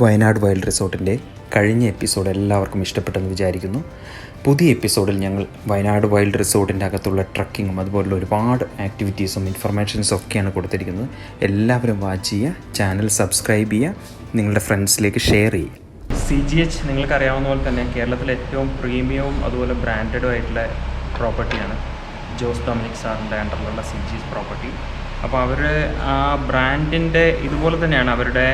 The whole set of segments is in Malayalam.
വയനാട് വൈൽഡ് റിസോർട്ടിന്റെ കഴിഞ്ഞ എപ്പിസോഡ് എല്ലാവർക്കും ഇഷ്ടപ്പെട്ടെന്ന് വിചാരിക്കുന്നു. പുതിയ എപ്പിസോഡിൽ ഞങ്ങൾ വയനാട് വൈൽഡ് റിസോർട്ടിന്റെ അകത്തുള്ള ട്രക്കിങ്ങും അതുപോലുള്ള ഒരുപാട് ആക്ടിവിറ്റീസും ഇൻഫർമേഷൻസും ഒക്കെയാണ് കൊടുത്തിരിക്കുന്നത്. എല്ലാവരും വാച്ച് ചെയ്യുക ചാനൽ സബ്സ്ക്രൈബ് ചെയ്യുക നിങ്ങളുടെ ഫ്രണ്ട്സിലേക്ക് ഷെയർ ചെയ്യുക. സി ജി എച്ച് നിങ്ങൾക്കറിയാവുന്ന പോലെ തന്നെ കേരളത്തിലെ ഏറ്റവും പ്രീമിയവും അതുപോലെ ബ്രാൻഡഡും ആയിട്ടുള്ള പ്രോപ്പർട്ടിയാണ് ജോസ് ഡൊമിനിക് സാറിന്റെ അണ്ടറിലുള്ള സി ജി എച്ച് പ്രോപ്പർട്ടി. അപ്പോൾ അവർ ആ ബ്രാൻഡിന്റെ ഇതുപോലെ തന്നെയാണ് അവരുടെ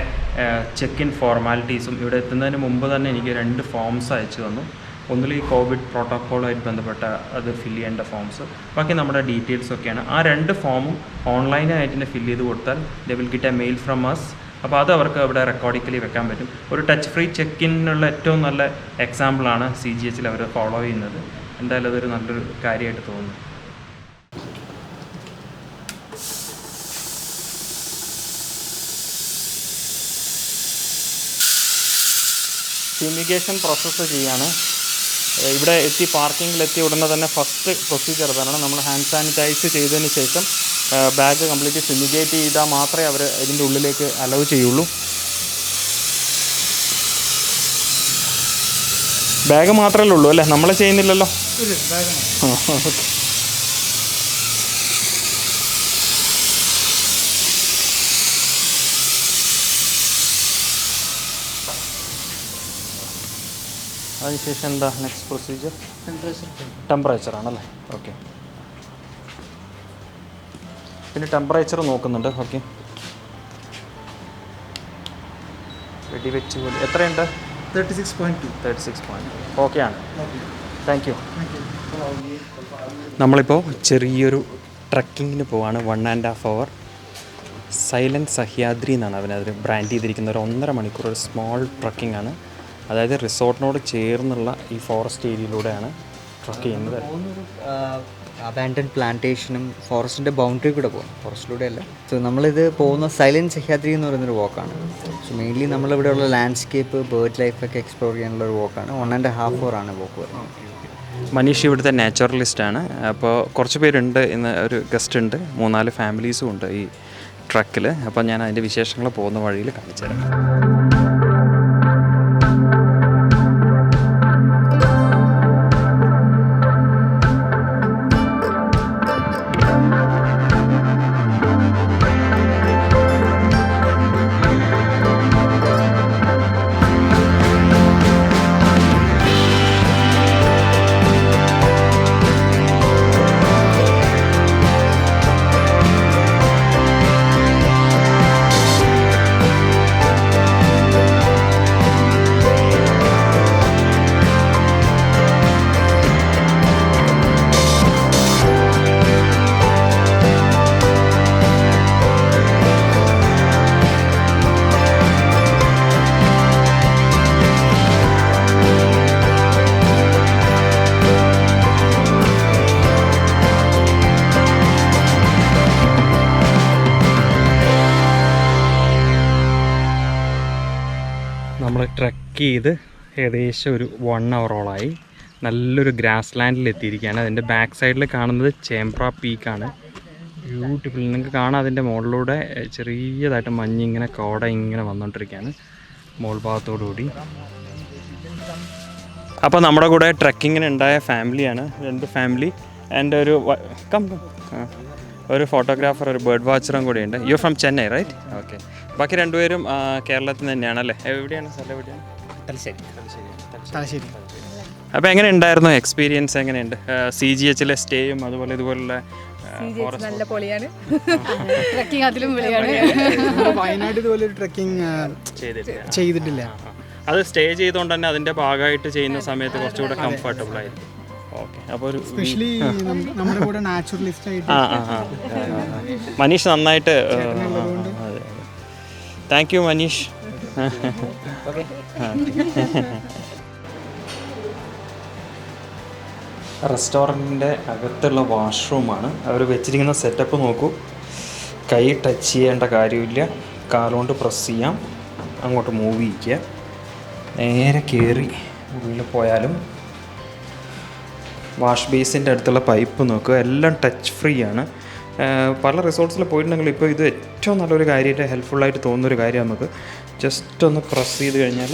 ചെക്ക് ഇൻ ഫോർമാലിറ്റീസും ഇവിടെ എത്തുന്നതിന് മുമ്പ് തന്നെ എനിക്ക് രണ്ട് ഫോംസ് അയച്ചു തന്നു. ഒന്നിൽ ഈ കോവിഡ് പ്രോട്ടോക്കോളുമായിട്ട് ബന്ധപ്പെട്ട അത് ഫില്ല് ചെയ്യേണ്ട ഫോംസ് ബാക്കി നമ്മുടെ ഡീറ്റെയിൽസ് ഒക്കെയാണ്. ആ രണ്ട് ഫോമും ഓൺലൈനായിട്ട് തന്നെ ഫില്ല് ചെയ്ത് കൊടുത്താൽ they will get a mail from us. അപ്പോൾ അത് അവർക്ക് അവിടെ റെക്കോർഡിക്കലി വെക്കാൻ പറ്റും. ഒരു ടച്ച് ഫ്രീ ചെക്ക് ഇനുള്ള ഏറ്റവും നല്ല എക്സാമ്പിളാണ് സി ജി എച്ചിൽ അവർ ഫോളോ ചെയ്യുന്നത്. എന്തായാലും അതൊരു നല്ലൊരു കാര്യമായിട്ട് തോന്നുന്നു. ഫ്യൂമിഗേഷൻ പ്രോസസ്സ് ചെയ്യാണ്. ഇവിടെ എത്തി പാർക്കിങ്ങിൽ എത്തി ഉടനെ തന്നെ ഫസ്റ്റ് പ്രൊസീജിയർ തരണം നമ്മൾ ഹാൻഡ് സാനിറ്റൈസ് ചെയ്തതിന് ശേഷം ബാഗ് കംപ്ലീറ്റ് ഫ്യൂമിഗേറ്റ് ചെയ്താൽ മാത്രമേ അവർ ഇതിന്റെ ഉള്ളിലേക്ക് അലൗ ചെയ്യുള്ളൂ. ബാഗ് മാത്രമല്ലേ ഉള്ളൂ അല്ലേ? നമ്മൾ ചെയ്യുന്നില്ലല്ലോ? ആ, ഓക്കെ. അതിനുശേഷം എന്താ നെക്സ്റ്റ് പ്രൊസീജിയർ ടെമ്പറേച്ചർ ടെമ്പറേച്ചർ ആണല്ലേ? ഓക്കെ പിന്നെ ടെമ്പറേച്ചർ നോക്കുന്നുണ്ട്. ഓക്കെ വെടി വെച്ച് പോലെ. എത്രയുണ്ട്? Thirty six point two thirty six point okay ആണ് താങ്ക് യു നമ്മളിപ്പോൾ ചെറിയൊരു ട്രക്കിങ്ങിന് പോവാണ്. One and half hour silent Sahyadri എന്നാണ് അവനതിൽ ബ്രാൻഡ് ചെയ്തിരിക്കുന്ന ഒരു ഒന്നര മണിക്കൂർ ഒരു സ്മോൾ ട്രക്കിംഗ് ആണ്. അതായത് റിസോർട്ടിനോട് ചേർന്നുള്ള ഈ ഫോറസ്റ്റ് ഏരിയയിലൂടെയാണ് ട്രക്ക് ചെയ്യുന്നത്. അബാൻഡൻ പ്ലാന്റേഷനും ഫോറസ്റ്റിന്റെ ബൗണ്ടറി കൂടെ പോകും ഫോറസ്റ്റിലൂടെ അല്ല സോ നമ്മളിത് പോകുന്ന സൈലന്റ് സഹ്യാദ്രി എന്ന് പറയുന്നൊരു വോക്കാണ് സോ മെയിൻലി നമ്മളിവിടെയുള്ള ലാൻഡ്സ്കേപ്പ് ബേർഡ് ലൈഫൊക്കെ എക്സ്പ്ലോർ ചെയ്യാനുള്ള ഒരു വാക്കാണ് വൺ ആൻഡ് ഹാഫ് അവർ ആണ് വോക്ക് വരുന്നത്. മനീഷ് ഇവിടുത്തെ നാച്ചുറലിസ്റ്റ് ആണ്. അപ്പോൾ കുറച്ച് പേരുണ്ട് ഇന്ന് ഒരു ഗസ്റ്റ് ഉണ്ട്. മൂന്നാൽ ഫാമിലീസും ഉണ്ട് ഈ ട്രക്കിൽ അപ്പോൾ ഞാൻ അതിന്റെ വിശേഷങ്ങൾ പോകുന്ന വഴിയിൽ കാണിച്ചു തരാം ട്രക്ക് ചെയ്ത് ഏകദേശം ഒരു വൺ അവറോളായി നല്ലൊരു ഗ്രാസ് ലാൻഡിൽ എത്തിയിരിക്കുകയാണ്. അതിന്റെ ബാക്ക് സൈഡിൽ കാണുന്നത് ചേമ്പ്ര പീക്കാണ് ബ്യൂട്ടിഫുൾ നിങ്ങൾക്ക് കാണാം അതിന്റെ മുകളിലൂടെ ചെറിയതായിട്ട് മഞ്ഞിങ്ങനെ കോട ഇങ്ങനെ വന്നുകൊണ്ടിരിക്കുകയാണ് മോൾ ഭാഗത്തോടുകൂടി അപ്പോൾ നമ്മുടെ കൂടെ ട്രക്കിങ്ങിന് ഉണ്ടായ ഫാമിലിയാണ് രണ്ട് ഫാമിലി ആൻഡ് ഒരു കം ഒരു ഫോട്ടോഗ്രാഫർ ഒരു ബേർഡ് വാച്ചറും കൂടി ഉണ്ട്. You from Chennai right okay ബാക്കി രണ്ടുപേരും കേരളത്തിൽ നിന്ന് തന്നെയാണ് അല്ലേ? എവിടെയാണ് സ്ഥലം എവിടെയാണ്? തലശ്ശേരി. അപ്പോൾ എങ്ങനെ ഉണ്ടായിരുന്നു എക്സ്പീരിയൻസ് എങ്ങനെയുണ്ട്? സി ജി എച്ചിലെ സ്റ്റേയും അതുപോലെ ഇതുപോലുള്ള നല്ല പൊളിയാണ്. ട്രക്കിംഗ് അതിലും പൊളിയാണ്. വയനാട് ഇതുപോലെ ഒരു ട്രക്കിംഗ് ചെയ്തിട്ടില്ല. അത് സ്റ്റേ ചെയ്തുകൊണ്ട് തന്നെ അതിന്റെ ഭാഗമായിട്ട് ചെയ്യുന്ന സമയത്ത് കുറച്ചുകൂടെ കംഫർട്ടബിൾ ആയിരുന്നു ഓക്കെ അപ്പോൾ സ്പെഷ്യലി നമ്മുടെ കൂടെ നാച്ചുറലിസ്റ്റ് ആയിട്ട്. ആ ആ ആ. മനീഷ് നന്നായിട്ട് താങ്ക് യു മനീഷ് റെസ്റ്റോറന്റിന്റെ അകത്തുള്ള വാഷ്റൂമാണ് അവർ വെച്ചിരിക്കുന്ന സെറ്റപ്പ് നോക്കൂ. കൈ ടച്ച് ചെയ്യേണ്ട കാര്യമില്ല. കാലുകൊണ്ട് പ്രസ് ചെയ്യാം. അങ്ങോട്ട് മൂവ് ചെയ്യിക്കുക നേരെ കയറി ഉള്ളിൽ പോയാലും വാഷ് ബേസിന്റെ അടുത്തുള്ള പൈപ്പ് നോക്കുക. എല്ലാം ടച്ച് ഫ്രീ ആണ്. പല റിസോർട്ട്സിൽ പോയിട്ടുണ്ടെങ്കിൽ ഇപ്പോൾ ഇത് ഏറ്റവും നല്ലൊരു കാര്യമായിട്ട് ഹെൽപ്ഫുള്ളായിട്ട് തോന്നുന്നൊരു കാര്യം നമുക്ക്. ജസ്റ്റ് ഒന്ന് പ്രസ് ചെയ്ത് കഴിഞ്ഞാൽ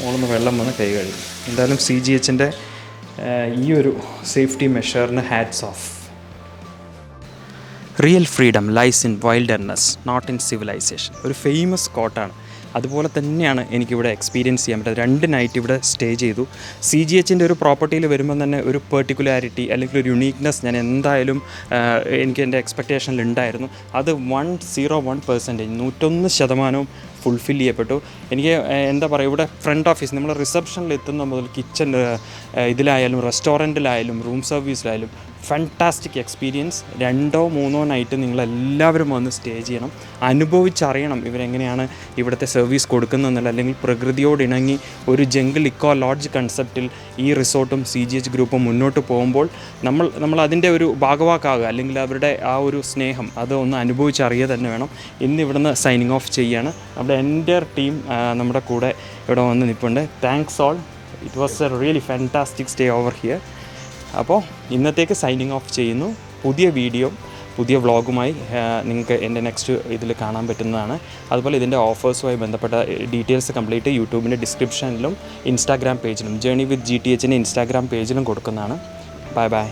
മുകളിൽ വെള്ളം വന്ന് കൈ കഴിയും എന്തായാലും സി ജി എച്ചിന്റെ ഈ ഒരു safety മെഷറിന് hats off. Real freedom lies in wilderness not in civilisation. ഒരു ഫേമസ് കോട്ടാണ്. അതുപോലെ തന്നെയാണ് എനിക്കിവിടെ എക്സ്പീരിയൻസ് ചെയ്യാൻ പറ്റുന്നത്. രണ്ട് നൈറ്റ് ഇവിടെ സ്റ്റേ ചെയ്തു. സി ജി എച്ചിന്റെ ഒരു പ്രോപ്പർട്ടിയിൽ വരുമ്പോൾ തന്നെ ഒരു പെർട്ടിക്കുലാരിറ്റി അല്ലെങ്കിൽ ഒരു യുണീക്നെസ് ഞാൻ എന്തായാലും എനിക്ക് എന്റെ എക്സ്പെക്റ്റേഷനിൽ ഉണ്ടായിരുന്നു. അത് വൺ സീറോ വൺ പെർസെന്റേജ് നൂറ്റൊന്ന് ശതമാനവും ഫുൾഫിൽ ചെയ്യപ്പെട്ടു. എനിക്ക് എന്താ പറയുക ഇവിടെ ഫ്രണ്ട് ഓഫീസ് നമ്മൾ റിസപ്ഷനിൽ എത്തുന്ന മുതൽ കിച്ചൺ ഇതിലായാലും റെസ്റ്റോറന്റിലായാലും റൂം സർവീസിലായാലും ഫാന്റാസ്റ്റിക് എക്സ്പീരിയൻസ് രണ്ടോ മൂന്നോ നൈറ്റ് നിങ്ങളെല്ലാവരും വന്ന് സ്റ്റേ ചെയ്യണം. അനുഭവിച്ചറിയണം ഇവരെങ്ങനെയാണ് ഇവിടുത്തെ സർവീസ് കൊടുക്കുന്നതെന്നല്ല അല്ലെങ്കിൽ പ്രകൃതിയോട് ഇണങ്ങി ഒരു ജംഗിൾ ഇക്കോ ലോഡ്ജ് കൺസെപ്റ്റിൽ ഈ റിസോർട്ടും സി ജി എച്ച് ഗ്രൂപ്പും മുന്നോട്ട് പോകുമ്പോൾ നമ്മൾ നമ്മൾ അതിന്റെ ഒരു ഭാഗവാക്കാകുക അല്ലെങ്കിൽ അവരുടെ ആ ഒരു സ്നേഹം അത് ഒന്ന് അനുഭവിച്ചറിയുക തന്നെ വേണം. ഇന്ന് ഇവിടുന്ന് സൈനിങ് ഓഫ് ചെയ്യാണ്. നമ്മുടെ എന്റെ ടീം നമ്മുടെ കൂടെ ഇവിടെ വന്ന് നിൽപ്പുണ്ട്. Thanks all it was a really fantastic stay over here അപ്പോൾ ഇന്നത്തേക്ക് സൈനിങ് ഓഫ് ചെയ്യുന്നു. പുതിയ വീഡിയോ പുതിയ വ്ളോഗുമായി നിങ്ങൾക്ക് എന്റെ നെക്സ്റ്റ് ഇതിൽ കാണാൻ പറ്റുന്നതാണ്. അതുപോലെ ഇതിന്റെ ഓഫേഴ്സുമായി ബന്ധപ്പെട്ട ഡീറ്റെയിൽസ് കംപ്ലീറ്റ് യൂട്യൂബിന്റെ ഡിസ്ക്രിപ്ഷനിലും ഇൻസ്റ്റാഗ്രാം പേജിലും ജേണി വിത്ത് ജി ടി എച്ചിന്റെ ഇൻസ്റ്റാഗ്രാം പേജിലും കൊടുക്കുന്നതാണ്. Bye bye